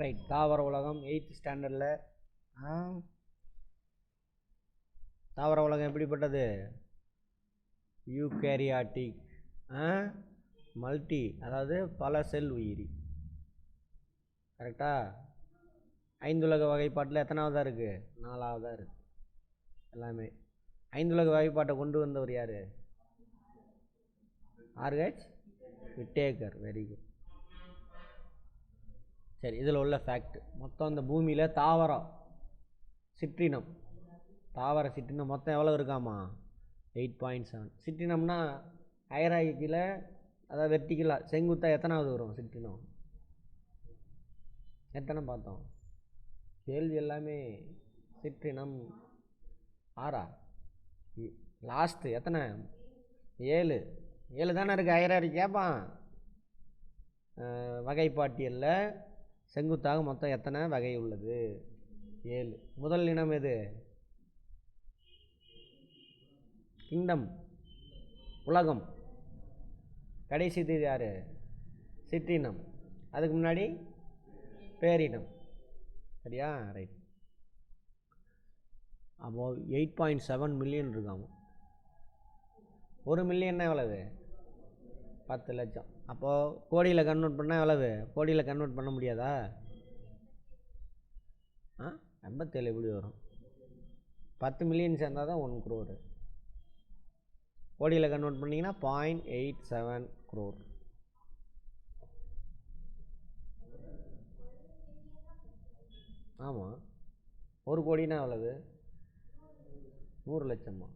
Right தாவர உலகம் eighth ஸ்டாண்டர்டில் தாவர உலகம் எப்படிப்பட்டது? யூகேரியாட்டிக். மல்டி. அதாவது பல செல் உயிரி. கரெக்டாக ஐந்துலக வகைப்பாட்டில் எத்தனாவதாக இருக்குது நாலாவதாக இருக்குது எல்லாமே. ஐந்துலக வகைப்பாட்டை கொண்டு வந்தவர் யார்? ஆர்ஹெச் விட்டேக்கர் வெரி குட் சரி இதில் உள்ள ஃபேக்ட் மொத்தம் இந்த பூமியில் தாவரம் சிற்றினம். தாவர சிற்றினம் மொத்தம் எவ்வளோ இருக்காமா எயிட் பாயிண்ட் செவன் சிற்றினம்னா ஐராய்க்கில் அதாவது வெர்டிக்கலாக செங்குத்தா எத்தனாவது வரும் சிற்றினம்? எத்தனை பார்த்தோம்? கேள்வி எல்லாமே சிற்றினம். ஆறா? லாஸ்ட்டு எத்தனை? ஏழு. ஏழு தானே இருக்குது ஐராரி கேட்பான் வகைப்பாட்டியலில். செங்குத்தாக மொத்தம் எத்தனை வகை உள்ளது? ஏழு. முதல் இனம் எது? கிங்டம். உலகம். கடைசி இது யார்? சிற்றினம். அதுக்கு முன்னாடி பேரினம். சரியா? ரைட் அப்போ எயிட் பாயிண்ட் செவன் மில்லியன் இருக்காங்க ஒரு மில்லியன்னா எவ்வளவு? பத்து லட்சம். அப்போது கோடியில் கன்வெர்ட் பண்ணால் எவ்வளவு? கோடியில் கன்வெர்ட் பண்ண முடியாதா? ஆ? ஐம்பத்தேழு எப்படி வரும்? பத்து மில்லியன் சேர்ந்தால் தான் ஒன் குரோரு கோடியில் கன்வெர்ட் பண்ணிங்கன்னா பாயிண்ட் எயிட் செவன் குரோர் ஆமாம் ஒரு கோடினா எவ்வளவு? நூறு லட்சமா?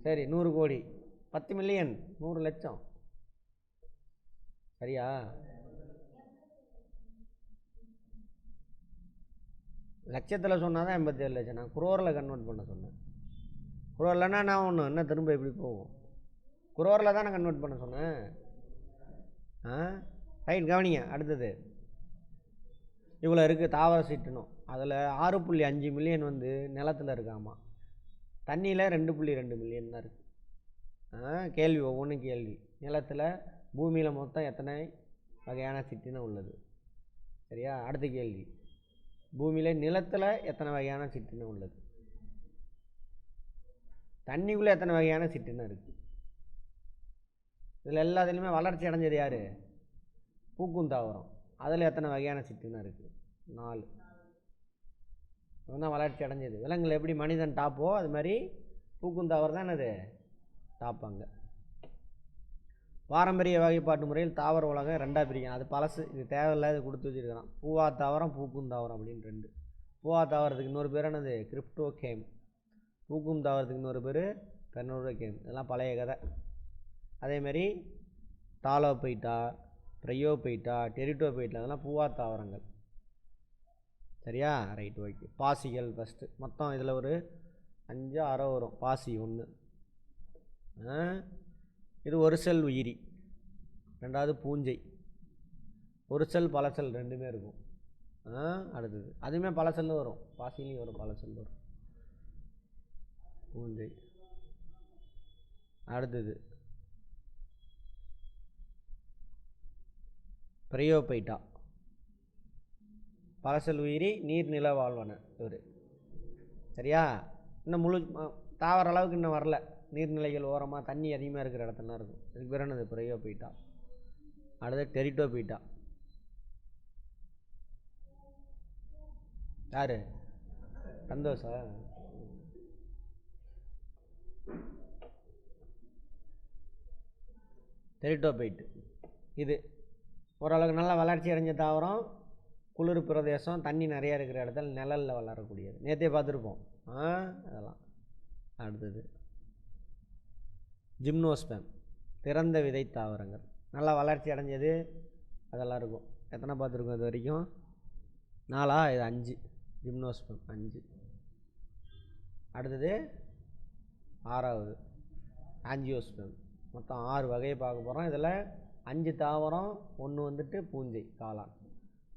சரி நூறு கோடி. பத்து மில்லியன் நூறு லட்சம். சரியா? லட்சத்தில் சொன்னால் தான் எண்பத்தேழு லட்சம். நான் குரோரில் கன்வெர்ட் பண்ண சொன்னேன். குரோர்லன்னா நான் ஒன்று என்ன திரும்ப எப்படி போகும்? குரோரில் தான் நான் கன்வெர்ட் பண்ண சொன்னேன். ஆ? ரைட் கவனிங்க. அடுத்தது. இவ்வளோ இருக்குது தாவர சீட்டணும் அதில் ஆறு புள்ளி அஞ்சு மில்லியன் வந்து நிலத்தில் இருக்காமா? தண்ணியில் ரெண்டு புள்ளி ரெண்டு மில்லியன் தான் இருக்குது ஆ? கேள்வி ஒவ்வொன்றும் கேள்வி. நிலத்தில் பூமியில் மொத்தம் எத்தனை வகையான சிற்றினம் உள்ளது? சரியா? அடுத்த கேள்வி. பூமியில் நிலத்தில் எத்தனை வகையான சிற்றினம் உள்ளது? தண்ணிக்குள்ளே எத்தனை வகையான சிற்றினம் இருக்குது இதில் எல்லாத்துலேயுமே வளர்ச்சி அடைஞ்சது யார்? பூக்கும் தாவரம் அதில் எத்தனை வகையான சிற்றினம் இருக்குது நாலு. தான் வளர்ச்சி அடைஞ்சது. விலங்குகள் எப்படி மனிதன் டாப்போ அது மாதிரி பூக்கும் தாவரம் தான் என்னது? டாப்பாங்க பாரம்பரிய வகைப்பாட்டு முறையில் தாவர உலகம் ரெண்டாக பிரிக்கும் அது பழசு இது தேவையில்லாத கொடுத்து வச்சுருக்கிறான். பூவா தாவரம் பூக்கும் தாவரம் அப்படின்னு ரெண்டு. பூவா தாவரத்துக்கு இன்னொரு பேர் என்னது? கிரிப்டோ கேம் பூக்கும் தாவரத்துக்கு இன்னொரு பேர் பெர்னோரோ கேம் இதெல்லாம் பழைய கதை. அதேமாரி டாலோபைட்டா டெரிட்டோ டெரிட்டோபைட்டா அதெல்லாம் பூவா தாவரங்கள். சரியா? ரைட் ஓகே பாசிகள் ஃபஸ்ட்டு மொத்தம் இதில் ஒரு அஞ்சு ஆறோ வரும். பாசி ஒன்று இது ஒரு செல் உயிரி ரெண்டாவது பூஞ்சை. ஒரு செல் பல செல் ரெண்டுமே இருக்கும். ஆ அடுத்தது. அதுவுமே பல செல்லு வரும். பாசிலையும் வரும் பல செல் வரும். பூஞ்சை. அடுத்தது. பிரையோபைட்டா. பழசல் உயிரி நீர்நில வாழ்வன இவர். சரியா? இன்னும் முழு தாவர அளவுக்கு இன்னும் வரல. நீர்நிலைகள் ஓரமாக தண்ணி அதிகமாக இருக்கிற இடத்துலாம் இருக்கும். இதுக்கு பேர் என்னது? பிரையோபைட்டா அடுத்து டெரிட்டோபைட்டா யார்? சந்தோஷா? டெரிட்டோபைட்டு இது. ஓரளவுக்கு நல்லா வளர்ச்சி அடைஞ்ச தாவரம் குளிர் பிரதேசம் தண்ணி நிறையா இருக்கிற இடத்துல நிழலில் வளரக்கூடியது. நேற்றே பார்த்துருப்போம். ஆ அதெல்லாம். அடுத்தது. ஜிம்னோஸ்பேம் திறந்த விதை தாவரங்கள். நல்லா வளர்ச்சி அடைஞ்சது அதெல்லாம் இருக்கும். எத்தனை பார்த்துருக்கோம் இது வரைக்கும்? நாலா? இது அஞ்சு. ஜிம்னோஸ்பேம் அஞ்சு. அடுத்தது ஆறாவது. ஆஞ்சியோஸ்பேம். மொத்தம் ஆறு வகையை பார்க்க போகிறோம் இதில் அஞ்சு தாவரம் ஒன்று வந்துட்டு பூஞ்சை காளான்.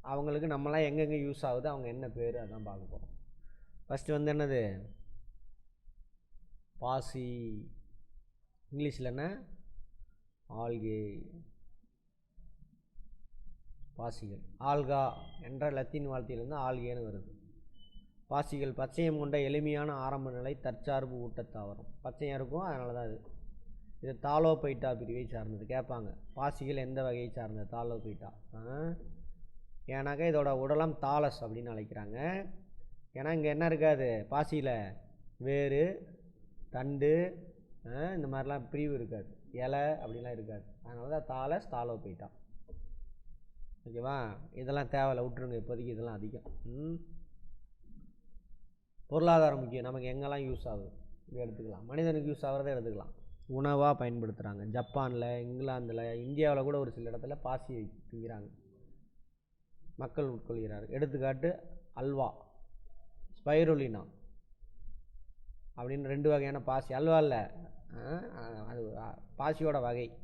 அவங்களுக்கு நம்மளாம் எங்கெங்கே யூஸ் ஆகுது அவங்க என்ன பேர் அதான் பார்க்க போகிறோம் ஃபஸ்ட்டு வந்து என்னது? பாசி இங்கிலீஷில் என்ன ஆல்கே. பாசிகள். ஆல்கா என்ற லத்தீன் வார்த்தையிலிருந்து ஆல்கேன்னு வருது. பாசிகள் பச்சையம் கொண்ட எளிமையான ஆரம்ப நிலை தற்சார்பு ஊட்டத்தாவரம். பச்சையம் இருக்கும் அதனால தான் இது. இது தாலோபைட்டா பிரிவை சார்ந்தது கேட்பாங்க. பாசிகள் எந்த வகையை சார்ந்தது? தாலோபைட்டா. ஆ? ஏன்னாக்கா இதோட உடலம் தாலஸ் அப்படின்னு அழைக்கிறாங்க. ஏன்னா இங்கே என்ன இருக்காது? பாசியில் வேறு தண்டு இந்த மாதிரிலாம் பிரிவு இருக்காது. இலை அப்படிலாம் இருக்காது. அதனால தான் தாள ஸ்தாலோ போயிட்டான். ஓகேவா? இதெல்லாம் தேவையில்ல விட்ருங்க இப்போதைக்கு இதெல்லாம் அதிகம். ம். பொருளாதாரம் முக்கியம். நமக்கு எங்கெல்லாம் யூஸ் ஆகுது? எடுத்துக்கலாம். மனிதனுக்கு யூஸ் ஆகிறத எடுத்துக்கலாம். உணவாக பயன்படுத்துகிறாங்க ஜப்பானில் இங்கிலாந்தில் இந்தியாவில் கூட ஒரு சில இடத்துல பாசி திங்கிறாங்க மக்கள் உட்கொள்கிறார் எடுத்துக்காட்டு அல்வா. ஸ்பைருலினா. அப்படின்னு ரெண்டு வகையான பாசி. அல்வா இல்லை. அது பாசியோட வகை.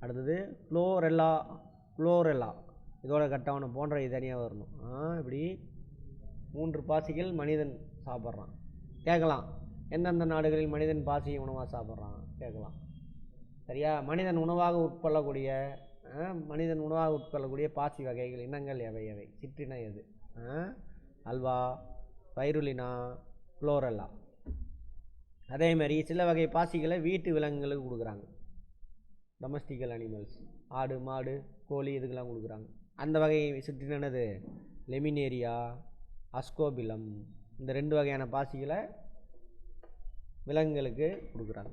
அடுத்தது குளோரெல்லா குளோரெல்லா. இதோட கட்டவனம் போன்ற இது தனியாக வரணும். ஆ, இப்படி மூன்று பாசிகள் மனிதன் சாப்பிட்றான். கேட்கலாம். எந்தெந்த நாடுகளில் மனிதன் பாசியை உணவாக சாப்பிட்றான்? கேட்கலாம். சரியா? மனிதன் உணவாக உட்கொள்ளக்கூடிய மனிதன் உணவாக உட்கொள்ளக்கூடிய பாசி வகைகள் இனங்கள் எவை எவை? சிற்றின எது? ஆ, அல்வா பைருலினா குளோரெல்லா. அதே மாதிரி சில வகை பாசிகளை வீட்டு விலங்குகளுக்கு கொடுக்குறாங்க. டொமஸ்டிக்கல் அனிமல்ஸ் ஆடு மாடு கோழி இதுக்கெல்லாம் கொடுக்குறாங்க. அந்த வகை சிற்றினது லெமினேரியா அஸ்கோபிலம் இந்த ரெண்டு வகையான பாசிகளை விலங்குகளுக்கு கொடுக்குறாங்க.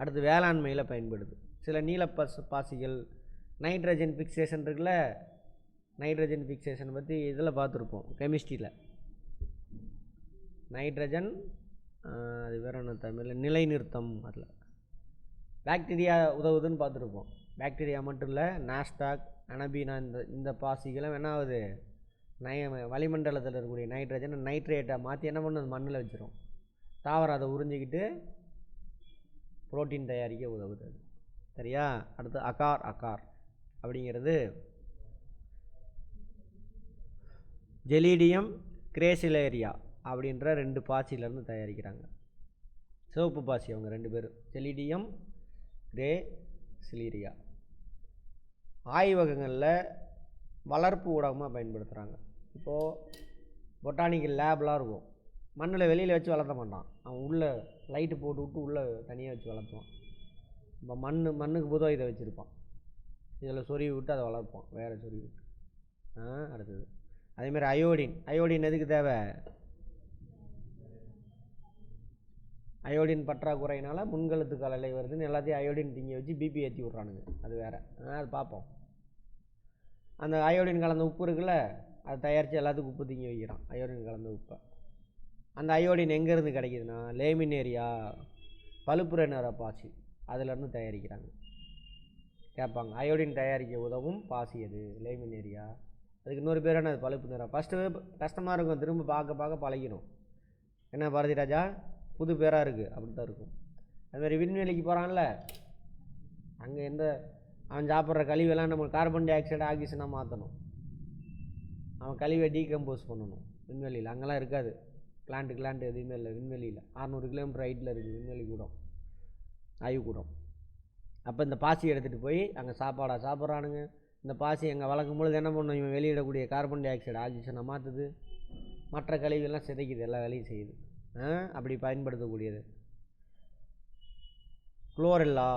அடுத்து வேளாண்மையில் பயன்படுது. சில நீல பஸ் பாசிகள் நைட்ரஜன் ஃபிக்சேஷன் இருக்குல்ல? நைட்ரஜன் ஃபிக்சேஷன் பற்றி இதில் பார்த்துருப்போம் கெமிஸ்ட்ரியில் நைட்ரஜன் அது வேற என்ன தமிழில் நிலைநிறுத்தம் அதில். பாக்டீரியா உதவுதுன்னு பார்த்துருப்போம். பாக்டீரியா மட்டும் இல்லை நாஸ்டாக் அனபீனா இந்த இந்த பாசிகளும் என்ன ஆகுது? நை வளிமண்டலத்தில் இருக்கக்கூடிய நைட்ரஜனை நைட்ரேட்டை மாற்றி என்ன பண்ணுது? மண்ணில் வச்சிரும். தாவரம் அதை உறிஞ்சிக்கிட்டு புரோட்டீன் தயாரிக்க உதவுது அது. சரியா? அடுத்து அகார் அகார் அப்படிங்கிறது ஜெலீடியம் கிரேசிலேரியா. அப்படின்ற ரெண்டு பாசியிலேருந்து தயாரிக்கிறாங்க. சிவப்பு பாசி அவங்க ரெண்டு பேரும். Gelidium gracilaria. ஆய்வகங்களில் வளர்ப்பு ஊடகமாக பயன்படுத்துகிறாங்க இப்போது பொட்டானிக்கல் லேப்லாம் இருக்கும். மண்ணில் வெளியில் வச்சு வளர்த்த மாட்டான். அவன் உள்ளே லைட்டு போட்டு விட்டு உள்ளே தனியாக வச்சு வளர்த்துவான். இப்போ மண் மண்ணுக்கு பொதுவாக இதை வச்சுருப்பான். இதில் சொருவி விட்டு அதை வளர்ப்பான். வேறு சொருவி விட்டு. ஆ அடுத்தது. அதேமாதிரி அயோடின் அயோடின் எதுக்கு தேவை? அயோடின் பற்றாக்குறையினால் முன்கழுத்து காலைலை வருதுன்னு எல்லாத்தையும் அயோடின் திங்க வச்சு பிபி ஏற்றி விட்றானுங்க. அது வேறு. அது பார்ப்போம் அந்த அயோடின் கலந்த உப்பு இருக்குல்ல அதை தயாரித்து எல்லாத்துக்கும் உப்பு திங்க வைக்கிறான். அயோடின் கலந்த உப்பை. அந்த அயோடின் எங்கேருந்து கிடைக்குதுன்னா லேமினேரியா பழுப்புற நிற பாசி. அதுலேருந்து தயாரிக்கிறாங்க. கேட்பாங்க அயோடின் தயாரிக்க உதவும் பாசி அது லேமினேரியா. அதுக்கு இன்னொரு பேர் என்ன அது பழுப்பு நிறம். ஃபஸ்ட்டு கஷ்டமாக இருக்கும் திரும்ப பார்க்க பார்க்க பழகிடும். என்ன பாரதி ராஜா? புது பேராக இருக்குது அப்படி தான் இருக்கும் அதுமாதிரி விண்வெளிக்கு போகிறான்ல அங்கே எந்த அவன் சாப்பிட்ற கழிவெல்லாம் நம்ம கார்பன் டை ஆக்சைடு ஆக்சிஜனாக மாற்றணும் அவன் கழிவை டீகம்போஸ் பண்ணணும் விண்வெளியில். அங்கெல்லாம் இருக்காது. பிளான்ட்டு கிளான்ட் எதுவுமே இல்லை விண்வெளியில். அறநூறு கிலோமீட்டர் ஹைட்டில் இருக்குது விண்வெளி கூடம் ஆய்வுக்கூடம் அப்போ இந்த பாசி எடுத்துகிட்டு போய் அங்கே சாப்பாடாக சாப்பிட்றானுங்க. இந்த பாசி அங்கே வளர்க்கும் பொழுது என்ன பண்ணும்? இவன் வெளியிடக்கூடிய கார்பன் டை ஆக்சைடு ஆக்சிஜனை மாற்றுது மற்ற கழிவுகள்லாம் சிதைக்குது எல்லா வேலையும் செய்யுது. அப்படி பயன்படுத்தக்கூடியது. குளோரெல்லா.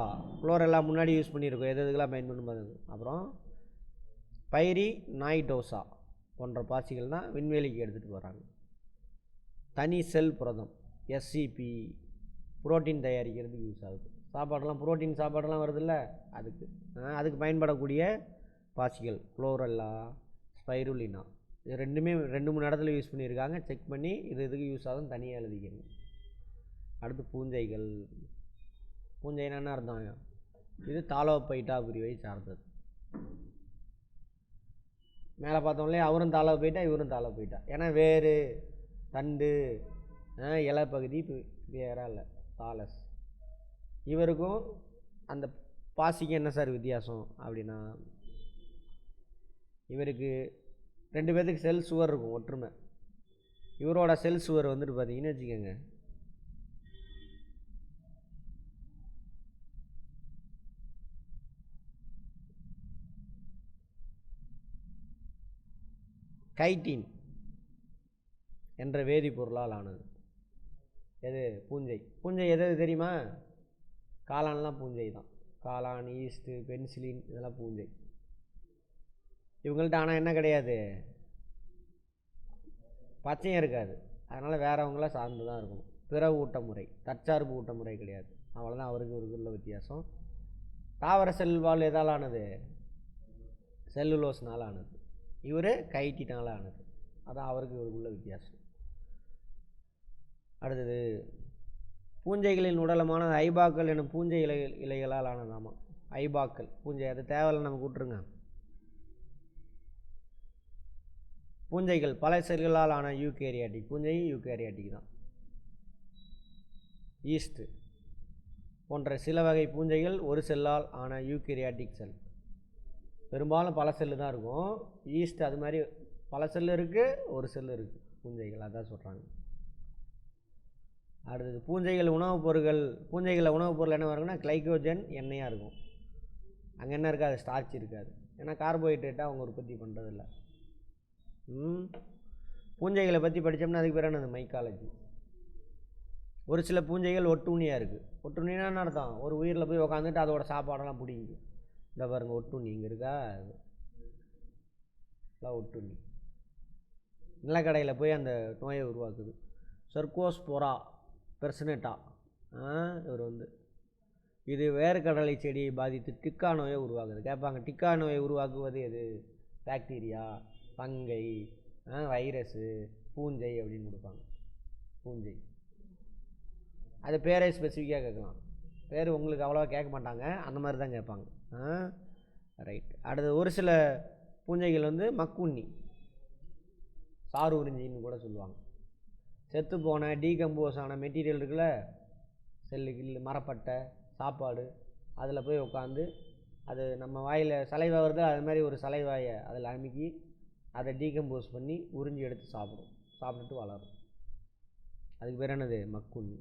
குளோரெல்லா முன்னாடி யூஸ் பண்ணியிருக்கோம். எது எதுக்கெல்லாம் பயன்படும் பாருங்க. அப்புறம் பைரி நாய்டோசா போன்ற பாசிகள் தான் விண்வெளிக்கு எடுத்துகிட்டு போகிறாங்க தனி செல் புரதம் எஸ்சிபி புரோட்டீன் தயாரிக்கிறதுக்கு யூஸ் ஆகுது. சாப்பாடெல்லாம் புரோட்டீன் சாப்பாடெல்லாம் வருதுல்ல? அதுக்கு. அதுக்கு பயன்படக்கூடிய பாசிகள் குளோரெல்லா ஸ்பைருலினா. ரெண்டுமே ரெண்டு மூணு இடத்துல யூஸ் பண்ணியிருக்காங்க. செக் பண்ணி இது இதுக்கு யூஸ் ஆகும் தனியாக எழுதிக்கணும் அடுத்து பூஞ்சைகள். பூஞ்சைன்னா என்ன அர்த்தம் இது தாளோபைட்டா பிரிவை சார்ந்தது. மேலே பார்த்தோம்லே அவரும் தாள போயிட்டா இவரும் தாள போயிட்டா ஏன்னா வேறு தண்டு இலை பகுதி பி- வேற இல்லை தாலஸ் இவருக்கும் அந்த பாசிக்கு என்ன சார் வித்தியாசம் அப்படின்னா இவருக்கு ரெண்டு பேர்த்துக்கு செல் சுவர் இருக்கும் ஒற்றுமை. இவரோட செல் சுவர் வந்துட்டு பார்த்தீங்கன்னு வச்சுக்கோங்க. கைட்டின் என்ற வேதிப்பொருளால் ஆனது. எது? பூஞ்சை. பூஞ்சை எது தெரியுமா? காளான்லாம் பூஞ்சை தான். காளான் ஈஸ்ட்டு பென்சிலின் இதெல்லாம் பூஞ்சை. இவங்கள்ட்ட ஆனால் என்ன கிடையாது? பச்சையும் இருக்காது. அதனால் வேறவங்கள சார்ந்து தான் இருக்கணும். பிற ஊட்ட முறை தற்சார்பு ஊட்ட முறை கிடையாது. அவ்வளோதான் அவருக்கு இவருக்கு உள்ள வித்தியாசம். தாவர செல்வால் எதால் ஆனது செல்லுலோஸ்னால் ஆனது. இவர் கைட்டினால் ஆனது. அதான் அவருக்கு இவருக்கு உள்ள வித்தியாசம். அடுத்தது பூஞ்சைகளின் உடலமான ஐபாக்கள் எனும் பூஞ்சை இலை இலைகளால் ஆனதாமா? ஐபாக்கள். பூஞ்சை அது தேவையில்லை நமக்கு விட்ருங்க பூஞ்சைகள் பல செல்களால் ஆன யூகேரியாட்டிக் பூஞ்சை யூகேரியாட்டிக் தான். ஈஸ்ட்டு போன்ற சில வகை பூஞ்சைகள் ஒரு செல்லால் ஆன யூகேரியாட்டிக் செல். பெரும்பாலும் பல செல்லு தான் இருக்கும். ஈஸ்ட் அது மாதிரி பல செல்லு இருக்குது ஒரு செல்லு இருக்குது பூஞ்சைகள் அதான் சொல்கிறாங்க அடுத்தது பூஞ்சைகள் உணவுப் பொருட்கள் பூஞ்சைகளில் உணவுப் பொருள் என்ன வரும்னா கிளைக்கோஜன் எண்ணெயாக இருக்கும். அங்கே என்ன இருக்காது? ஸ்டார்ச் இருக்காது. ஏன்னா கார்போஹைட்ரேட்டாக அவங்க உற்பத்தி பண்ணுறதில்ல பூஞ்சைகளை பற்றி படித்தோம்னா அதுக்கு பேர் என்னது மைக்காலஜி ஒரு சில பூஞ்சைகள் ஒட்டுண்ணியாக இருக்குது ஒட்டுண்ணினா என்ன அர்த்தம்? ஒரு உயிரில் போய் உக்காந்துட்டு அதோட சாப்பாடெல்லாம் பிடிங்க இந்த பாருங்க ஒட்டுண்ணி இங்கே இருக்கா? எல்லாம் ஒட்டுண்ணி. நிலக்கடையில் போய் அந்த நோயை உருவாக்குது. சர்க்கோஸ்போரா பெர்சனேட்டா இவர் வந்து. இது வேர்க்கடலை செடியை பாதித்து டிக்கா நோயை உருவாக்குது. கேட்பாங்க டிக்கா நோயை உருவாக்குவது எது? பாக்டீரியா பங்கை வைரஸு பூஞ்சை அப்படின்னு கொடுப்பாங்க. பூஞ்சை. அது பேரே ஸ்பெசிஃபிக்காக கேட்கலாம். பேர் உங்களுக்கு அவ்வளோவா கேட்க மாட்டாங்க. அந்த மாதிரி தான் கேட்பாங்க. ரைட் அடுத்து ஒரு சில பூஞ்சைகள் வந்து மக்குண்ணி சாறு உறிஞ்சின்னு கூட சொல்லுவாங்க. செத்து போன டீகம்போஸ் ஆன மெட்டீரியல் இருக்குல்ல செல்லு கில்லு மரப்பட்டை சாப்பாடு அதில் போய் உட்காந்து அது நம்ம வாயில் சலைவா வருது அது மாதிரி ஒரு சலைவாயை அதில் அமுக்கி அதை டீகம்போஸ் பண்ணி உறிஞ்சி எடுத்து சாப்பிடும். சாப்பிட்டுட்டு வளரும். அதுக்கு பேர் என்னது? மக்குண்ணி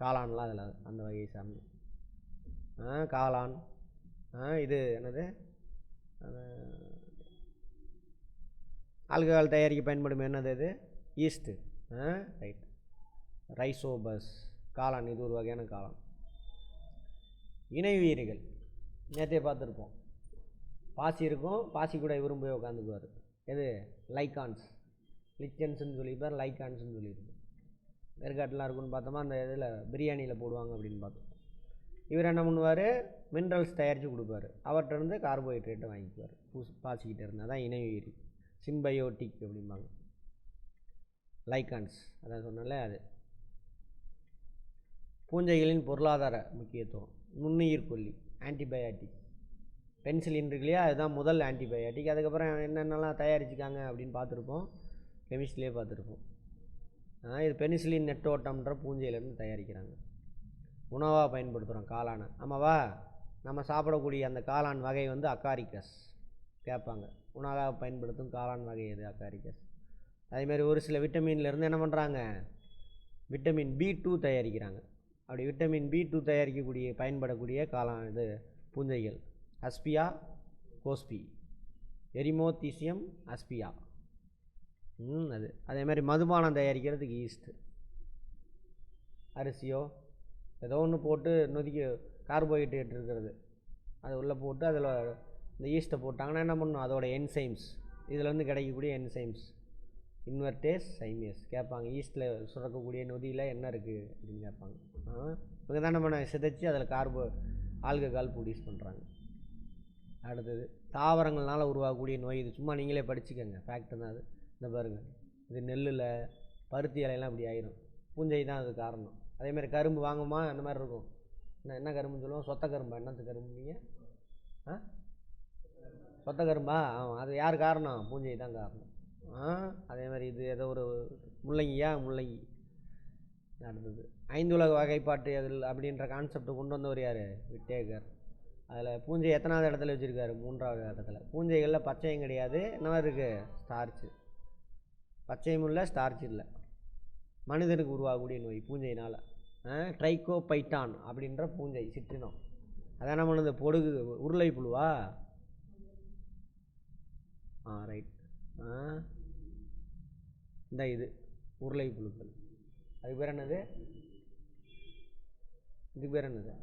காளான்லாம் அதில் அந்த வகையை சார்ந்து. ஆ காளான். ஆ இது என்னது? ஆல்கஹால் தயாரிக்க பயன்படும் என்னது இது? ஈஸ்ட்டு ஆ ரைட் ரைசோபஸ் காளான் இது ஒரு வகையான காளான். இணைவீரிகள் நேற்றே பார்த்துருப்போம். பாசி இருக்கும் பாசி கூட இவரும் போய் உட்காந்துக்குவார் எது? லைகான்ஸ் லிச்சன்ஸ்னு சொல்லியிருப்பார் லைகான்ஸ்னு சொல்லியிருப்பார். வேர்க்காட்டுலாம் இருக்குன்னு பார்த்தோமா அந்த இதில் பிரியாணியில் போடுவாங்க அப்படின்னு பார்த்தோம். இவர் என்ன பண்ணுவார்? மினரல்ஸ் தயாரித்து கொடுப்பாரு. அவர்கிட்ட இருந்து கார்போஹைட்ரேட்டை வாங்கிக்குவார். பூஸ் இருந்தால் தான் இணை உயிரி. சிம்பயோட்டிக் அப்படிம்பாங்க. லைகான்ஸ் அதான் சொன்னாலே அது. பூஞ்சைகளின் பொருளாதார முக்கியத்துவம். நுண்ணுயிர் கொல்லி. ஆன்டிபயாட்டிக் பென்சிலின் இருக்கு இல்லையா? அதுதான் முதல் ஆன்டிபயோட்டிக் அதுக்கப்புறம் என்னென்னலாம் தயாரிச்சுக்காங்க அப்படின்னு பார்த்துருப்போம். கெமிஸ்ட்ரிலே பார்த்துருப்போம். இது பெனிசிலின் நெட்டோட்டம்ன்ற பூஞ்சையிலேருந்து தயாரிக்கிறாங்க. உணவாக பயன்படுத்துகிறோம் காளானை. ஆமாவா? நம்ம சாப்பிடக்கூடிய அந்த காளான் வகை வந்து அக்காரிக்கஸ். கேட்பாங்க. உணவாக பயன்படுத்தும் காளான் வகை எது? அக்காரிக்கஸ். அதேமாதிரி ஒரு சில விட்டமின்லேருந்து என்ன பண்ணுறாங்க விட்டமின் பி டூ தயாரிக்கிறாங்க. அப்படி விட்டமின் பி டூ தயாரிக்கக்கூடிய பயன்படக்கூடிய காளான் இது பூஞ்சைகள். அஸ்பியா கோஸ்பி. எரிமோத்தீசியம் அஸ்பியா. ம் அது. அதே மாதிரி மதுபானம் தயாரிக்கிறதுக்கு ஈஸ்ட்டு அரிசியோ ஏதோ ஒன்று போட்டு நொதிக்க கார்போஹைட்ரேட் இருக்கிறது. அது உள்ளே போட்டு அதில் இந்த ஈஸ்ட்டை போட்டாங்கன்னா என்ன பண்ணணும் அதோட என்சைம்ஸ். இதில் கிடைக்கக்கூடிய என்சைம்ஸ். இன்வெர்டேஸ் சைமியஸ். கேட்பாங்க ஈஸ்ட்டில் சுரக்கக்கூடிய நொதியில் என்ன இருக்குது அப்படின்னு கேட்பாங்க. இவங்க தான் நம்ம சிதைச்சி அதில் கார்போ ஆல்கஹால் ப்ரொடியூஸ் பண்ணுறாங்க அடுத்தது தாவரங்கள்னால உருவாகக்கூடிய நோய். இது சும்மா நீங்களே படிச்சுக்கோங்க. ஃபேக்ட் தான் அது. இந்த பாருங்கள் இது நெல்லில் பருத்தி இலையெல்லாம் இப்படி ஆயிரும். பூஞ்சை தான் அது காரணம். அதே மாதிரி கரும்பு வாங்குமா? அந்த மாதிரி இருக்கும். என்ன என்ன கரும்புன்னு சொல்லுவோம்? சொத்த கரும்பா? என்னத்து கரும்பு நீங்கள் ஆ? சொத்த கரும்பா? ஆமாம் அது யார் காரணம்? பூஞ்சை தான் காரணம். ஆ? அதே மாதிரி இது ஏதோ ஒரு முள்ளங்கியா? முள்ளங்கி. அடுத்தது ஐந்துலக வகைப்பாட்டு அதில் அப்படின்ற கான்செப்டை கொண்டு வந்தவர் யார்? விட்டேகர். அதில் பூஞ்சை எத்தனாவது இடத்துல வச்சுருக்காரு? மூன்றாவது இடத்துல. பூஞ்சைகளில் பச்சையும் கிடையாது. என்ன இருக்குது ஸ்டார்ச்சு பச்சையும் இல்லை ஸ்டார்ச் இல்லை. மனிதனுக்கு உருவாகக்கூடிய நோய் பூஞ்சையினால். ட்ரைகோபைட்டான் அப்படின்ற பூஞ்சை சிற்றினம். அதான் என்ன பண்ணுது? பொடுகு உருளை புழுவா? ஆ ரைட் ஆ இந்த இது உருளை புழுக்கள். அதுக்கு பேர் என்னது? இதுக்கு பேர் என்னது?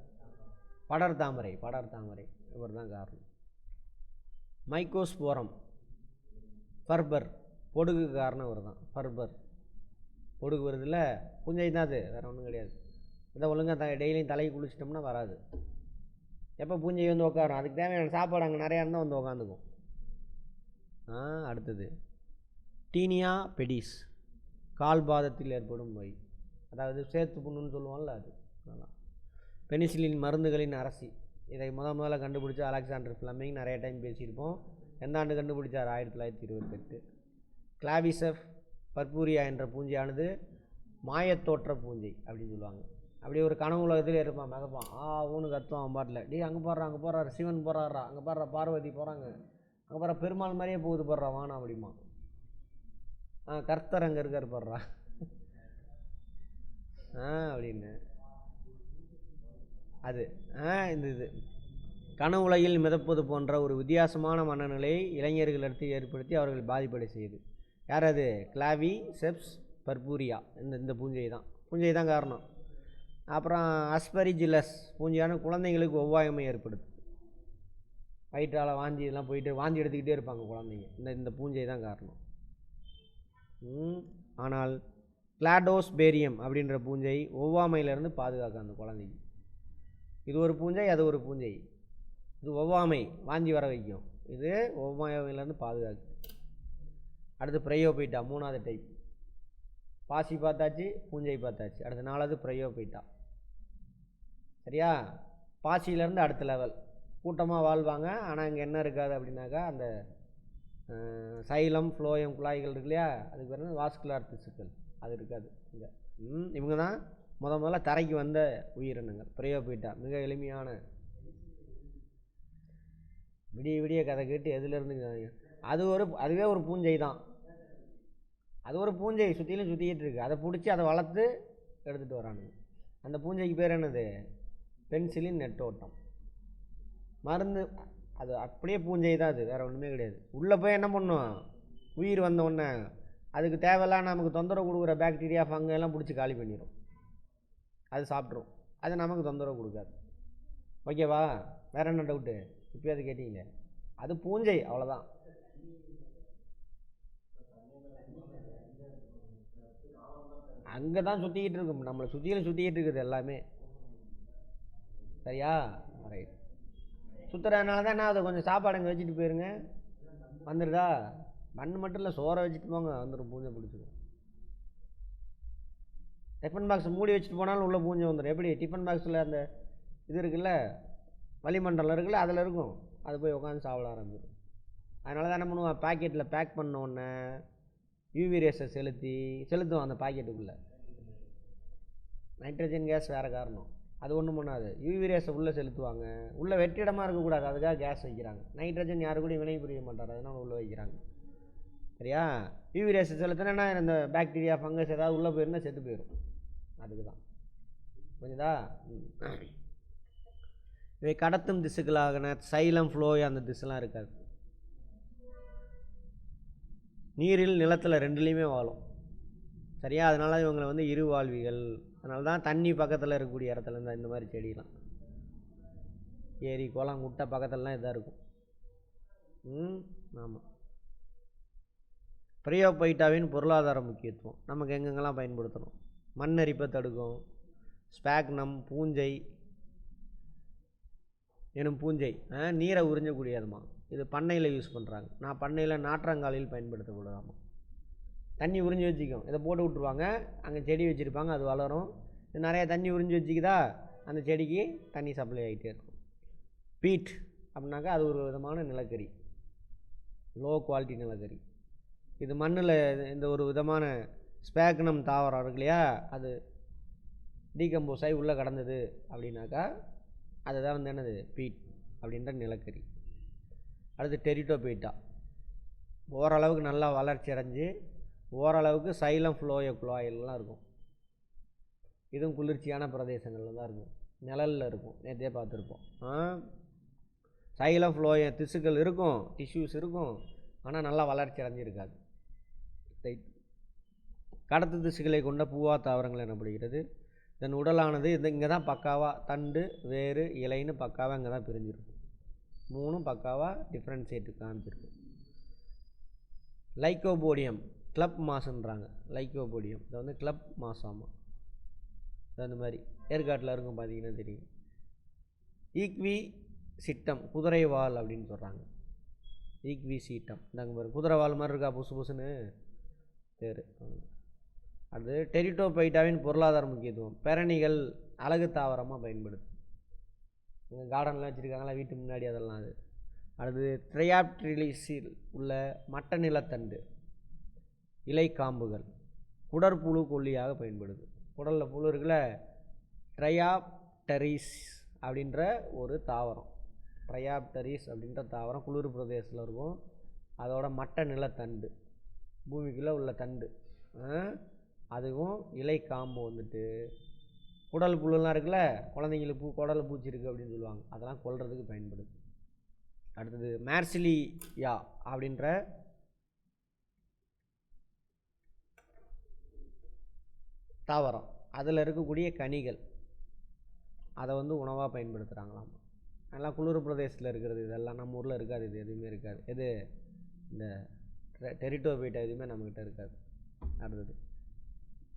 படர் தாமரை படர் தாமரை. இவர் தான் காரணம். மைக்கோஸ்போரம். ஃபர்பர். பொடுகு காரணம் இவர் தான் ஃபர்பர். பொடுகு வருதில்ல? கொஞ்சம் தான் அது. வேறு ஒன்றும் கிடையாது. இதை ஒழுங்காக த டெய்லியும் தலைக்கு குளிச்சிட்டோம்னா வராது. எப்போ பூஞ்சை வந்து உட்காரும் அதுக்கு தேவையான சாப்பாடு அங்கே நிறையா இருந்தால் வந்து உக்காந்துக்கும். ஆ அடுத்தது. டீனியா பெடிஸ். கால் பாதத்தில் ஏற்படும் நோய் அதாவது சேத்து புண்ணுன்னு சொல்லுவோம்ல அது. அதெல்லாம் பெனிசிலின் மருந்துகளின் அரசி. இதை முத முதல்ல கண்டுபிடிச்ச அலெக்சாண்டர் ஃப்ளமிங் நிறைய டைம் பேசியிருப்போம். எந்த ஆண்டு கண்டுபிடிச்சார்? ஆயிரத்தி தொள்ளாயிரத்தி இருபத்தெட்டு. கிளாவிசெஃப் பர்பூரியா என்ற பூஞ்சையானது மாயத்தோற்ற பூஞ்சை அப்படின்னு சொல்லுவாங்க. அப்படியே ஒரு கனவு உலகத்தில் இருப்பான் மகப்பான் ஆ ஊனு கத்துவான் அவன் பாட்டில். டீ அங்கே போடுறான் அங்கே போடுறாரு சிவன் போகிறாரா அங்கே போடுற பார்வதி போகிறாங்க அங்கே போகிற பெருமாள் மாதிரியே போகுது போடுறா வானா அப்படிமா ஆ கர்த்தர் அங்கே இருக்கார் போடுறா. ஆ அப்படின்னு. அது இந்த இது. கனவு உலகில் மிதப்பது போன்ற ஒரு வித்தியாசமான மனநிலையை இளைஞர்களிடத்தில் ஏற்படுத்தி அவர்கள் பாதிப்படை செய்யுது. யார் அது? Claviceps purpurea. இந்த இந்த பூஞ்சை தான். பூஞ்சை தான் காரணம். அப்புறம் அஸ்பரிஜிலஸ். பூஞ்சையான குழந்தைங்களுக்கு ஒவ்வாயமை ஏற்படுது. வயிற்றால் வாந்தி இதெல்லாம் போயிட்டு வாந்தி எடுத்துக்கிட்டே இருப்பாங்க குழந்தைங்க. இந்த இந்த பூஞ்சை தான் காரணம். ஆனால் கிளாடோஸ்பேரியம் அப்படின்ற பூஞ்சை ஒவ்வாமையிலேருந்து பாதுகாக்க அந்த குழந்தைக்கு. இது ஒரு பூஞ்சை அது ஒரு பூஞ்சை. இது ஒவ்வாமை வாந்தி வர வைக்கும். இது ஒவ்வாமையிலேருந்து பாதுகாக்கு. அடுத்து ப்ரையோபைட்டா மூணாவது டைப் பாசி பார்த்தாச்சு பூஞ்சை பார்த்தாச்சு. அடுத்து நாலாவது ப்ரையோபைட்டா. சரியா? பாசியிலேருந்து அடுத்த லெவல் கூட்டமாக வாழ்வாங்க. ஆனால் இங்கே என்ன இருக்காது அப்படின்னாக்கா அந்த சைலம் ஃப்ளோயம் குழாய்கள் இருக்கு இல்லையா? அதுக்கு பேர் வாஸ்குலார் திசுக்கள். அது இருக்காது இங்கே. ம் இவங்க தான் முத முதல்ல தரைக்கு வந்த உயிரினங்கள். ப்ரையோபைட்டா மிக எளிமையான. விடிய விடிய கதை கேட்டு எதுலேருந்து அது ஒரு அதுவே ஒரு பூஞ்சை தான். அது ஒரு பூஞ்சை சுற்றிலும் சுற்றிக்கிட்டு இருக்குது அதை பிடிச்சி அதை வளர்த்து எடுத்துகிட்டு வரானுங்க. அந்த பூஞ்சைக்கு பேர் என்னது? Penicillin notatum. மருந்து அது அப்படியே பூஞ்சை தான் அது. வேறு ஒன்றுமே கிடையாது. உள்ளே போய் என்ன பண்ணும்? உயிர் வந்த உடனே அதுக்கு தேவையில்லாம் நமக்கு தொந்தரவு கொடுக்குற பாக்டீரியா ஃபங்கெல்லாம் பிடிச்சி காலி பண்ணிடும் அது சாப்பிட்ரும். அது நமக்கு தொந்தரவு கொடுக்காது. ஓகேவா? வேறு என்ன டவுட்டு இப்போ அது கேட்டிங்களே. அது பூஞ்சை அவ்வளோதான் அங்கே தான் சுற்றிக்கிட்டு இருக்கும். நம்மளை சுற்றிலும் சுற்றிக்கிட்டு இருக்குது எல்லாமே. சரியா? ரைட் சுற்றுறதுனால தான் என்ன அதை கொஞ்சம் சாப்பாடு அங்கே வச்சுட்டு போயிருங்க. வந்துடுதா மண் மட்டும் இல்லை சோறை வச்சுட்டு போங்க. வந்துடும் பூஞ்சை பிடிச்சிடும் டிஃபன் பாக்ஸ் மூடி வச்சுட்டு போனாலும் உள்ளே பூஞ்சை வந்துடும் எப்படி? டிஃபன் பாக்ஸில் அந்த இது இருக்குல்ல வளிமண்டலம் இருக்குல்ல அதில் இருக்கும். அது போய் உட்காந்து சாப்பிட ஆரம்பிச்சிடும் அதனால தான் என்ன பண்ணுவான்? பாக்கெட்டில் பேக் பண்ண உடனே யூவி ரேஸை செலுத்தி செலுத்துவோம் அந்த பாக்கெட்டுக்குள்ளே நைட்ரஜன் கேஸ் வேறு காரணம். அது ஒன்றும் பண்ணாது. யூவி ரேஸை உள்ளே செலுத்துவாங்க. உள்ளே வெற்றிடமாக இருக்கக்கூடாது. அதுக்காக கேஸ் வைக்கிறாங்க. நைட்ரஜன் யாரு கூட வினை புரிய மாட்டார். அதனால் உள்ளே வைக்கிறாங்க. சரியா? யூவி ரேஸை செலுத்தினா இந்த பாக்டீரியா ஃபங்கஸ் ஏதாவது உள்ளே போயிருந்தால் செத்து போயிடும் அதுக்கு தான் புரியுதா இவை கடத்தும் திசுக்களாகன சைலம் ஃப்ளோய் அந்த திசுலாம் இருக்காது. நீரில் நிலத்தில் ரெண்டுலேயுமே வாழும். சரியா? அதனால் இவங்களை வந்து இருவாழ்விகள் அதனால தான் தண்ணி பக்கத்தில் இருக்கக்கூடிய இடத்துல இருந்தால் இந்த மாதிரி செடியெலாம் ஏரி குளம் குட்டை பக்கத்துலலாம் இதாக இருக்கும். ம் ஆமாம் பிரியோபைட்டாவின் பொருளாதார முக்கியத்துவம். நமக்கு எங்கெங்கெல்லாம் பயன்படுத்தணும்? மண்ணரிப்பை தடுக்கும். ஸ்பேக்னம் பூஞ்சை. எனும் பூஞ்சை நீரை உறிஞ்சக்கூடியதுமா. இது பண்ணையில் யூஸ் பண்ணுறாங்க நான் பண்ணையில் நாற்றங்காலையில் பயன்படுத்தக்கூடாதாமா தண்ணி உறிஞ்சி வச்சுக்கும். இதை போட்டு விட்ருவாங்க அங்கே செடி வச்சுருப்பாங்க அது வளரும். இது நிறையா தண்ணி உறிஞ்சி வச்சுக்குதா? அந்த செடிக்கு தண்ணி சப்ளை ஆகிட்டே இருக்கும். பீட் அப்படின்னாக்கா அது ஒரு விதமான நிலக்கரி. லோ குவாலிட்டி நிலக்கரி. இது மண்ணில் இந்த ஒரு விதமான ஸ்பேக்னம் தாவரம் இருக்கு இல்லையா? அது டீகம்போஸ் ஆகி உள்ளே கடந்தது அப்படின்னாக்கா அதுதான் வந்து என்னது? பீட் அப்படின்ற நிலக்கரி. அடுத்து டெரிட்டோபீட்டா. ஓரளவுக்கு நல்லா வளர்ச்சி அடைஞ்சு ஓரளவுக்கு சைலம் ஃப்ளோயோ குழாயிலலாம் இருக்கும். இதுவும் குளிர்ச்சியான பிரதேசங்களில் தான் இருக்கும். நிழலில் இருக்கும். நேற்றே பார்த்துருப்போம். ஆ? சைலம் ஃப்ளோய திசுக்கள் இருக்கும் டிஷ்யூஸ் இருக்கும். ஆனால் நல்லா வளர்ச்சி அடைஞ்சிருக்காது. ரைட் கடத்து திசுகளை கொண்ட பூவா தாவரங்கள் எனப்படுகிறது. இதன் உடலானது இது இங்கே தான் பக்காவாக தண்டு வேறு இலைன்னு பக்காவாக இங்கே தான் பிரிஞ்சிருக்கும். மூணும் பக்காவாக டிஃப்ரென்ஷியேட்டு காமிச்சிருக்கும். லைக்கோபோடியம் கிளப் மாசுன்றாங்க லைக்கோபோடியம் இது வந்து கிளப் மாசாமா அந்த மாதிரி ஏற்காட்டில் இருக்கும் பார்த்தீங்கன்னா தெரியும். ஈக்வி சிட்டம் குதிரை வால் அப்படின்னு சொல்கிறாங்க ஈக்வி சீட்டம் இந்தாங்க பாரு குதிரை வால் மாதிரி இருக்கா புசு புசுன்னு? பேர். அது டெரிட்டோபைட்டாவின் பொருளாதார முக்கியத்துவம். பேரணிகள் அழகு தாவரமாக பயன்படுது கார்டன்லாம் வச்சுருக்காங்களா? வீட்டு முன்னாடி அதெல்லாம் அது. அடுத்து ட்ரையாப்ட்ரிலிஸில் உள்ள மட்ட நிலத்தண்டு இலை காம்புகள் குடற்புழு கொல்லியாக பயன்படுது. குடலில் புழு இருக்குல்ல? ட்ரையாப்டரிஸ் அப்படின்ற ஒரு தாவரம். ட்ரையாப்டரிஸ் அப்படின்ற தாவரம் குளிர் பிரதேசத்தில் இருக்கும். அதோட மட்ட நிலத்தண்டு. பூமிக்குள்ளே உள்ள தண்டு. அதுவும் இலை காம்பு வந்துட்டு குடல் புழுலாம் இருக்குல்ல குழந்தைங்களுக்கு பூ குடல் பூச்சி இருக்குது அப்படின்னு சொல்லுவாங்க. அதெல்லாம் கொல்றதுக்கு பயன்படுது அடுத்தது மேர்சிலியா அப்படின்ற தாவரம். அதில் இருக்கக்கூடிய கனிகள். அதை வந்து உணவாக பயன்படுத்துகிறாங்களாம் நல்லா குளிர் பிரதேசத்தில் இருக்கிறது இதெல்லாம். நம்ம ஊரில் இருக்காது இது எதுவுமே இருக்காது. எது? இந்த டெரிட்டோபைட்டா எதுவுமே நம்மக்கிட்ட இருக்காது. அடுத்தது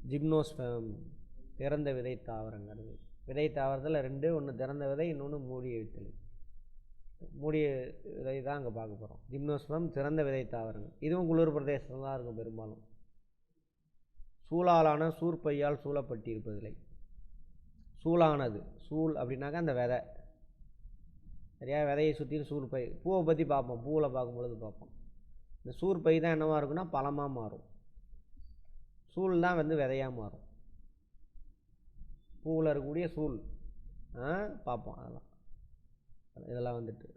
ஜிம்னோஸ்பம் திறந்த விதை தாவரங்கிறது. விதை தாவரத்தில் ரெண்டு ஒன்று திறந்த விதை இன்னொன்று மூடிய வித்தலை மூடிய விதை தான் அங்கே பார்க்க போகிறோம் ஜிம்னோஸ்பம் திறந்த விதை தாவரங்கள். இதுவும் குளிர் பிரதேசத்தில் தான் இருக்கும் பெரும்பாலும். சூழாலான சூர்பையால் சூழப்பட்டிருப்பதில்லை. சூழானது. சூழ் அப்படின்னாக்கா அந்த விதை. சரியா? விதையை சுற்றி சூர்பை பூவை பற்றி பார்ப்போம். பூவில் பார்க்கும்பொழுது பார்ப்போம். இந்த சூர்பை தான் என்னவாக இருக்குன்னா பழமாக மாறும். சூள் தான் வந்து விதையாக மாறும். பூவில் இருக்கக்கூடிய சூழ். ஆ பார்ப்போம் அதெல்லாம். இதெல்லாம் வந்துட்டு.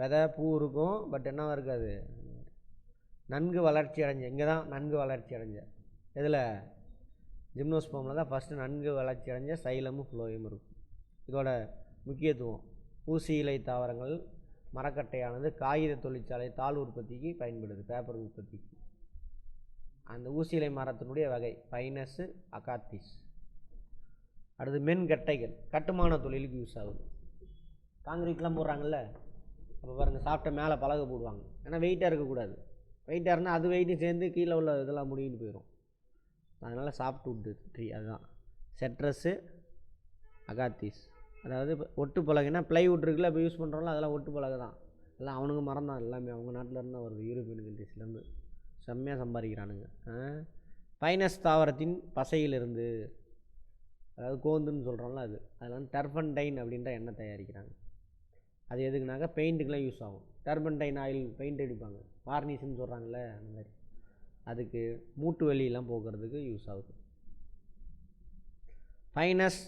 விதை பூ இருக்கும் பட் என்னவா இருக்காது? நன்கு வளர்ச்சி அடைஞ்ச இங்கே தான் நன்கு வளர்ச்சி அடைஞ்ச. இதில் ஜிம்னோஸ்போமில் தான் ஃபஸ்ட்டு நன்கு வளர்ச்சி அடைஞ்ச சைலமும் ஃப்ளோயும் இருக்கும். இதோட முக்கியத்துவம் ஊசி இலை தாவரங்கள் மரக்கட்டையானது காகித தொழிற்சாலை தாள் உற்பத்திக்கு பயன்படுது பேப்பர் உற்பத்திக்கு. அந்த ஊசியிலை மரத்தினுடைய வகை பைனஸு அகாத்திஸ். அடுத்து மென்கட்டைகள் கட்டுமான தொழிலுக்கு யூஸ் ஆகுது. காங்கிரீட்லாம் போடுறாங்கல்ல அப்போ பாருங்கள் சாப்பிட்ட மேலே பலகை போடுவாங்க. ஏன்னா வெயிட்டாக இருக்கக்கூடாது. வெயிட்டாக இருந்தால் அது வெயிட்டும் சேர்ந்து கீழே உள்ள இதெல்லாம் முடின்னு போயிடும் அதனால் சாப்பிட்டு ட்ரீ அதுதான். செட்ரஸ்ஸு அகாத்திஸ். அதாவது இப்போ ஒட்டு பலகைனா ப்ளைவுட் இருக்குல்ல இப்போ யூஸ் பண்ணுறோம்ல அதெல்லாம் ஒட்டு பலகை தான். எல்லாம் அவனுக்கு மரம் தான் எல்லாமே. அவங்க நாட்டில் இருந்தால் வருது யூரோப்பியன் கண்ட்ரீஸ்லேருந்து செம்மையாக சம்பாதிக்கிறானுங்க. பைனஸ் தாவரத்தின் பசையிலிருந்து அதாவது கோந்துன்னு சொல்கிறோம்ல அது அதில் வந்து டர்பன்டைன் அப்படின்ற எண்ணெய் தயாரிக்கிறாங்க. அது எதுக்குனாக்கா பெயிண்ட்டுக்கெலாம் யூஸ் ஆகும். டர்பன்டைன் ஆயில் பெயிண்ட் அடிப்பாங்க. வார்னிஷ்னு சொல்கிறாங்களே அந்த மாதிரி. அதுக்கு மூட்டு வெளியெல்லாம் போக்குறதுக்கு யூஸ் ஆகுது. ஃபைனஸ்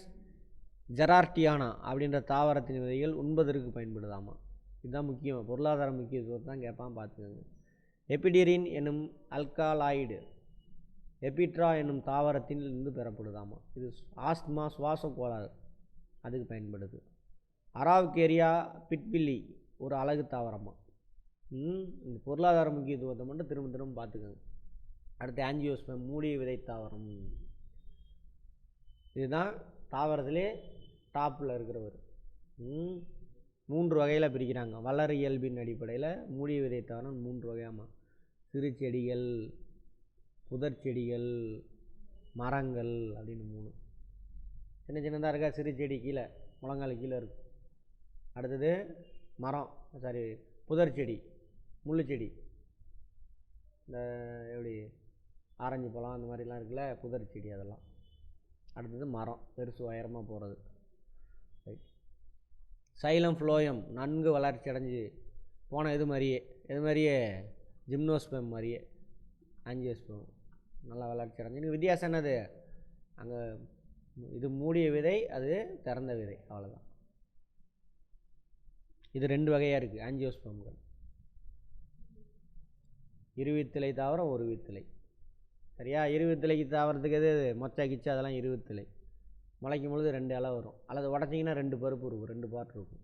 ஜெரார்டியானா அப்படின்ற தாவரத்தின் விதைகள் உண்பதற்கு பயன்படுதாமா? இதுதான் முக்கியம். பொருளாதார முக்கியத்துவத்தை தான் கேட்பான் பார்த்துக்கோங்க. எபிடிரின் எனும் அல்காலாய்டு எபிட்ரா என்னும் தாவரத்தில் இருந்து பெறப்படுதாமா? இது ஆஸ்துமா சுவாச கோளாறு. அதுக்கு பயன்படுது. அராவுக்கேரியா பிட்பில்லி ஒரு அழகு தாவரமா? இந்த பொருளாதார முக்கியத்துவத்தை மட்டும் திரும்ப திரும்ப பார்த்துக்கோங்க. அடுத்து ஆஞ்சியோஸ்பம் மூடிய விதை தாவரம். இதுதான் தாவரத்திலே டாப்பில் இருக்கிறவர். மூன்று வகையில் பிரிக்கிறாங்க. வளர் இயல்பின் அடிப்படையில் மூடிய விதை தாவரம் மூன்று வகையாமா? சிறு செடிகள் புதர் செடிகள் மரங்கள் அப்படின்னு மூணு. சின்ன சின்னதாக இருக்கா? சிறு செடி கீழே முழங்கால் கீழே இருக்கும். அடுத்தது மரம். சாரி புதர் செடி முள் செடி இந்த எப்படி ஆரஞ்சு பழம் அந்த மாதிரிலாம் இருக்குல்ல புதர் செடி அதெல்லாம். அடுத்தது மரம். பெருசு உயரமாக போகிறது ரைட் சைலம் ஃப்ளோயம். நன்கு வளர்ச்சி அடைஞ்சு போன இது மாதிரியே. இது மாதிரியே ஜிம்னோஸ்பேம் மாதிரியே. ஆஞ்சியோஸ்பேம் நல்லா வளர்ச்சி அடைஞ்சு எனக்கு வித்தியாசம் என்னது? அங்கே இது மூடிய விதை அது திறந்த விதை. அவ்வளோதான் இது ரெண்டு வகையாக இருக்குது ஆஞ்சியோஸ்பம்கள் இருவித்திலை தாவரம் ஒரு வித்திலை. சரியா? இருவித்திலைக்கு தாவரத்துக்கு எது மொச்சை கிச்சு அதெல்லாம் இருவித்திலை முளைக்கும் பொழுது ரெண்டு இலை வரும். அல்லது உடச்சிங்கன்னா ரெண்டு பருப்பு இருக்கும் ரெண்டு பாட்டு இருக்கும்.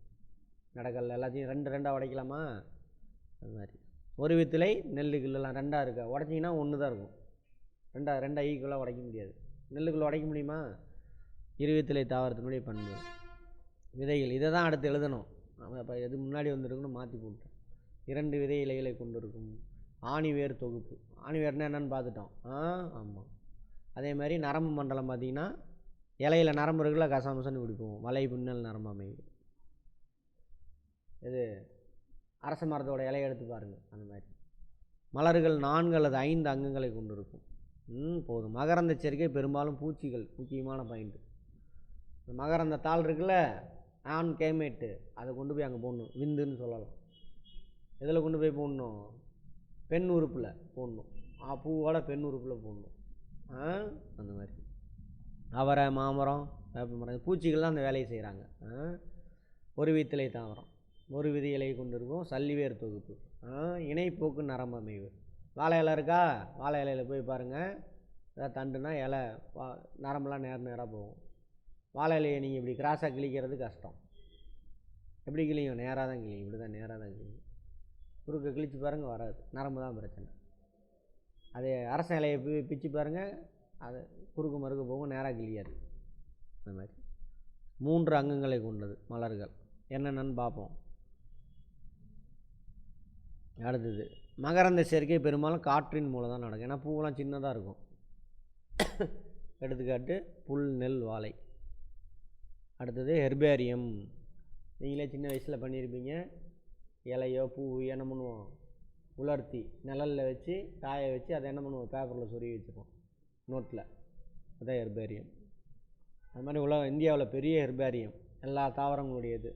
நடக்கல்ல எல்லாத்தையும் ரெண்டு ரெண்டாக உடைக்கலாமா? அது மாதிரி. ஒரு வித்திலை நெல்லுக்குள்ளலாம் ரெண்டாக இருக்கா? உடச்சிங்கன்னா ஒன்று தான் இருக்கும். ரெண்டா ரெண்டாக ஈக்குவலாக உடைக்க முடியாது. நெல்லுக்குள்ளே உடைக்க முடியுமா? இருவித்திலை தாவரத்தினுடைய பண்பு. விதைகள் இதை தான் அடுத்து எழுதணும். இப்போ எது முன்னாடி வந்துருக்குன்னு மாற்றி போட்டோம் இரண்டு விதை இலைகளை கொண்டிருக்கும் ஆணிவேர் தொகுப்பு. ஆணிவேர்னா என்னன்னு பார்த்துட்டோம். ஆ ஆமாம் அதே மாதிரி நரம்பு மண்டலம் பார்த்தீங்கன்னா இலையில நரம்பு இருக்குல்ல கசாமசன்னு பிடிப்போம் வலை பின்னல் நரம்பு அமைவு இது அரச மரத்தோட இலையை எடுத்து பாருங்கள் அந்த மாதிரி. மலர்கள் நான்கு அல்லது ஐந்து அங்கங்களை கொண்டிருக்கும். ம் போதும். மகரந்த சேர்க்கை பெரும்பாலும் பூச்சிகள் முக்கியமான பாயிண்ட்டு இந்த மகரந்த தாள் இருக்குல்ல ஆன் கேமேட்டு அதை கொண்டு போய் அங்கே போடணும். விந்துன்னு சொல்லலாம். எதில் கொண்டு போய் போடணும்? பெண் உறுப்பில் போடணும். ஆ பூவோட பெண் உறுப்பில் போடணும். ஆ அந்த மாதிரி. அவரை மாமரம் வேப்ப மரம் பூச்சிகள் தான் அந்த வேலையை செய்கிறாங்க ஆ ஒரு வீத்திலே தாவரம். ஒரு விதி இலையை கொண்டிருக்கும் சல்லிவேர் தொகுப்பு. இணைப்போக்கு நரம்பு அமைவு வாழை இலை இருக்கா? வாழை இலையில் போய் பாருங்கள் ஏதாவது தண்டுனா இலை வா நரம்பெல்லாம் நேர் நேராக போகும். வாழை இலையை நீங்கள் இப்படி கிராஸாக கிழிக்கிறது கஷ்டம். எப்படி கிழியும்? நேராக தான் கிழியும். இப்படி தான் நேராக தான் கிழியும். குறுக்க கிழிச்சு பாருங்கள் வராது. நரம்பு தான் பிரச்சனை. அதே அரச இலையை பி பிச்சு பாருங்கள் அது குறுக்கு மறுக்க போகும் நேராக கிழியாது. அந்த மாதிரி. மூன்று அங்கங்களை கொண்டது மலர்கள். என்னென்னு பார்ப்போம். அடுத்தது மகரந்த சேர்க்கை பெரும்பாலும் காற்றின் மூலம் தான் நடக்கும். ஏன்னா பூவெல்லாம் சின்னதாக இருக்கும். எடுத்துக்காட்டு புல் நெல் வாழை. அடுத்தது ஹெர்பேரியம். நீங்களே சின்ன வயசில் பண்ணியிருப்பீங்க. இலையோ பூ என்ன பண்ணுவோம்? உலர்த்தி நிழலில் வச்சு காய வச்சு அதை என்ன பண்ணுவோம்? பேப்பரில் சொருகி வச்சுருவோம் நோட்டில் அதான் ஹெர்பேரியம். அது மாதிரி உலக இந்தியாவில் பெரிய ஹெர்பேரியம். எல்லா தாவரங்களுடையது.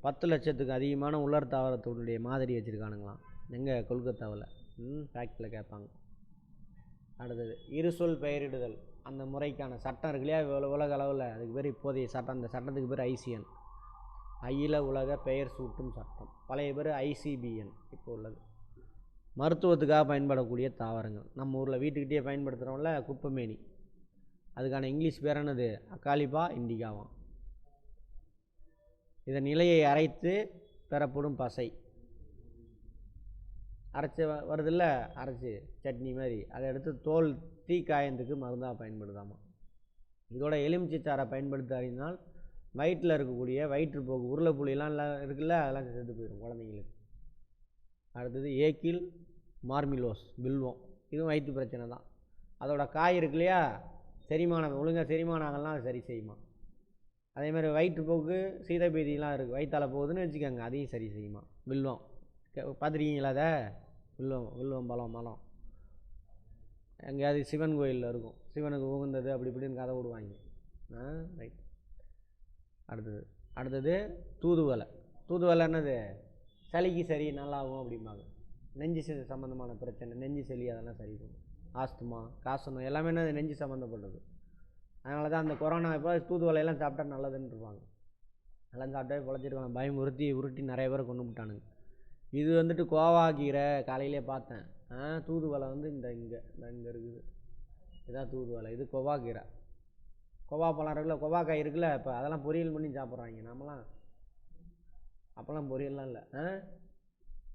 பத்து லட்சத்துக்கு அதிகமான உலர் தாவரத்தினுடைய மாதிரி வச்சுருக்கானுங்களாம். எங்கே கொல்கத்தாவில்? ம் ஃபேக்ட்ரியில் கேட்பாங்க அடுத்தது இருசொல் பெயரிடுதல். அந்த முறைக்கான சட்டம் இருக்கு இல்லையா? உலக அளவில். அதுக்கு பேர் இப்போதைய சட்டம். அந்த சட்டத்துக்கு பேர் ஐசிஎன். அகில உலக பெயர் சூட்டும் சட்டம். பழைய பேர் ஐசிபிஎன் இப்போ உள்ளது. மருத்துவத்துக்காக பயன்படக்கூடிய தாவரங்கள். நம்ம ஊரில் வீட்டுக்கிட்டே பயன்படுத்துகிறோம்ல குப்பைமேனி. அதுக்கான இங்கிலீஷ் பேர் என்னது? அக்காலிபா இண்டிகாவாம் இதன் இலையை அரைத்து பெறப்படும் பசை. அரைச்சி வ- அரைச்சி சட்னி மாதிரி. அதை எடுத்து தோல் தீ காயந்துக்கு மருந்தாக பயன்படுதாமா இதோட எலுமிச்சைச்சாறை பயன்படுத்த அறிந்தால் வயிற்றில் இருக்கக்கூடிய வயிற்றுப்போக்கு உருளைப்புளியெல்லாம் எல்லாம் இருக்குல்ல? அதெல்லாம் செத்து போயிடும் குழந்தைங்களுக்கு. அடுத்தது ஏக்கில் மார்மிலோஸ் பில்வம். இதுவும் வயிற்று பிரச்சனை தான். அதோட காய் இருக்கு இல்லையா? செரிமானம் ஒழுங்காக செரிமானம் ஆகலாம் அது சரி செய்யுமா? அதே மாதிரி வயிற்றுப்போக்கு சீதைபேதியெலாம் இருக்குது வயிற்றால போகுதுன்னு வச்சுக்கோங்க. அதையும் சரி செய்யுமா? வில்வம். பார்த்துருக்கீங்களா அதை வில்வம் வில்வம் பழம் மரம் எங்கேயாவது சிவன் கோயிலில் இருக்கும். சிவனுக்கு உகந்தது அப்படி இப்படின்னு கதை விடுவாங்க ஆ ரைட் அடுத்தது. அடுத்தது தூதுவலை தூதுவலை என்னது? சளிக்கு சரி நல்லாகும் அப்படிம்பாங்க. நெஞ்சு ச- சம்மந்தமான பிரச்சனை. நெஞ்சு சளி அதெல்லாம் சரி பண்ணும். ஆஸ்துமா காசனம் எல்லாமே என்னது? நெஞ்சு சம்மந்தப்பட்டது அதனால தான் அந்த கொரோனா இப்போ தூதுவளையெல்லாம் சாப்பிட்டா நல்லதுன்னு இருப்பாங்க அதெல்லாம் சாப்பிட்டே பொழைச்சிருக்கலாம். பயம் உருட்டி உருட்டி நிறைய பேரை கொண்டு விட்டானுங்க இது வந்துட்டு கோவா கீரை காலையிலே பார்த்தேன். ஆ தூதுவளை வந்து இந்த இங்கே இந்த இங்கே இருக்குது. இதுதான் தூதுவளை இது கொவா கீரை. கொவா பழம் இருக்குல்ல கொவாக்காய் இருக்குல்ல இப்போ அதெல்லாம் பொரியல் பண்ணி சாப்பிட்றாங்க. நாமெல்லாம் அப்போல்லாம் பொரியல்லாம் இல்லை. ஆ?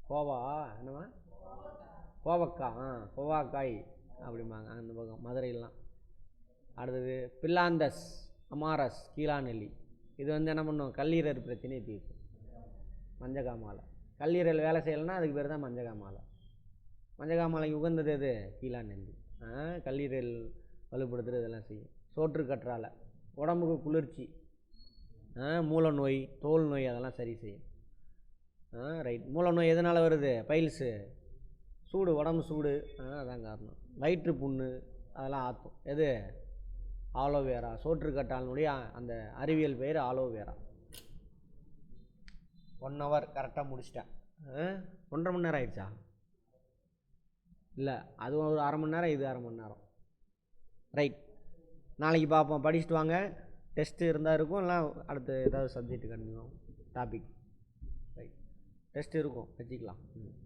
கோவா என்னவா கோவக்காய் ஆ கோவாக்காய் அப்படிம்பாங்க அந்த பக்கம் மதுரையிலாம் அடுத்தது பில்லாந்தஸ் அமாரஸ் கீழாநெல்லி. இது வந்து என்ன பண்ணும்? கல்லீரல் பிரச்சனையை தீர்க்கும். மஞ்சக்காமாலை கல்லீரல் வேலை செய்யலைன்னா அதுக்கு பேர் தான் மஞ்சக்காமாலை மஞ்சக்காமாலைக்கு உகந்தது எது? கீழாநெல்லி. ஆ கல்லீரல் வலுப்படுத்துறது இதெல்லாம் செய்யும். சோற்று கற்றால உடம்புக்கு குளிர்ச்சி. ஆ மூல நோய் தோல் நோய் அதெல்லாம் சரி செய்யும். ஆ ரைட் மூல நோய் எதனால் வருது? பைல்ஸு. சூடு உடம்பு சூடு. ஆ அதான் காரணம். வயிற்று புண்ணு அதெல்லாம் ஆற்றும் எது? ஆலோவேரா. சோற்றுக்கட்டாளினுடைய அந்த அறிவியல் பெயர் ஆலோவேரா. ஒன் ஹவர் கரெக்டாக முடிச்சிட்டேன். ஆ? ஒன்றரை மணி நேரம் ஆயிடுச்சா? இல்லை அது ஒரு அரை மணி நேரம் இது அரை மணி நேரம். ரைட் நாளைக்கு பார்ப்போம். படிச்சுட்டு வாங்க. டெஸ்ட்டு இருந்தால் இருக்கும் இல்லை அடுத்து ஏதாவது சப்ஜெக்ட் கண்டிப்பாக டாபிக் ரைட் டெஸ்ட் இருக்கும். வச்சுக்கலாம். ம்.